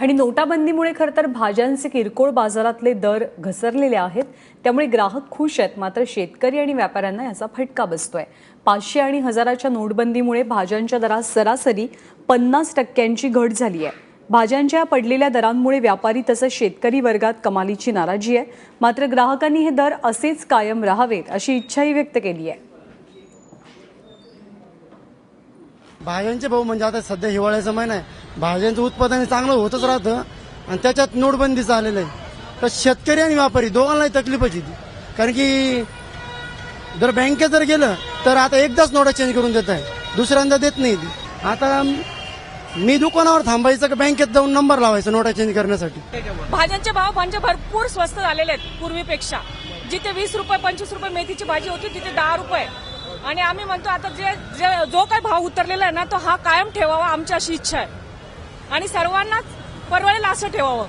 आणि नोटाबंदीमुळे खरं तर भाज्यांचे किरकोळ बाजारातले दर घसरलेले आहेत. त्यामुळे ग्राहक खुश आहेत. मात्र शेतकरी आणि व्यापाऱ्यांना याचा फटका बसतोय. पाचशे आणि हजाराच्या नोटबंदीमुळे भाज्यांच्या दरात सरासरी पन्नास टक्क्यांची घट झाली आहे. भाज्यांच्या पडलेल्या दरांमुळे व्यापारी तसंच शेतकरी वर्गात कमालीची नाराजी आहे. मात्र ग्राहकांनी हे दर असेच कायम राहावेत अशी इच्छाही व्यक्त केली आहे. भाज्यांचे भाऊ म्हणजे आता सध्या हिवाळ्याचा महिना आहे. भाज्यांचं उत्पादन चांगलं होतच राहतं. आणि त्याच्यात नोटबंदीचं आलेलं आहे. तर शेतकरी आणि व्यापारी दोघांनाही तकलीफच येते कारण की जर बँकेत जर गेलं तर आता एकदाच नोटा चेंज करून देत आहे. दुसऱ्यांदा देत नाही ती. आता मी दुकानावर थांबायचं का बँकेत जाऊन नंबर लावायचा नोटा चेंज करण्यासाठी? भाज्यांचे भाव म्हणजे भरपूर स्वस्त झालेले आहेत पूर्वीपेक्षा. जिथे वीस रुपये पंचवीस रुपये मेथीची भाजी होती तिथे दहा रुपये. आणि आम्ही म्हणतो आता जे जे- जो काही भाव उतरलेला आहे ना तो हा कायम ठेवावा आमची अशी इच्छा आहे. आणि सर्वांनाच परवडेल असं ठेवावं.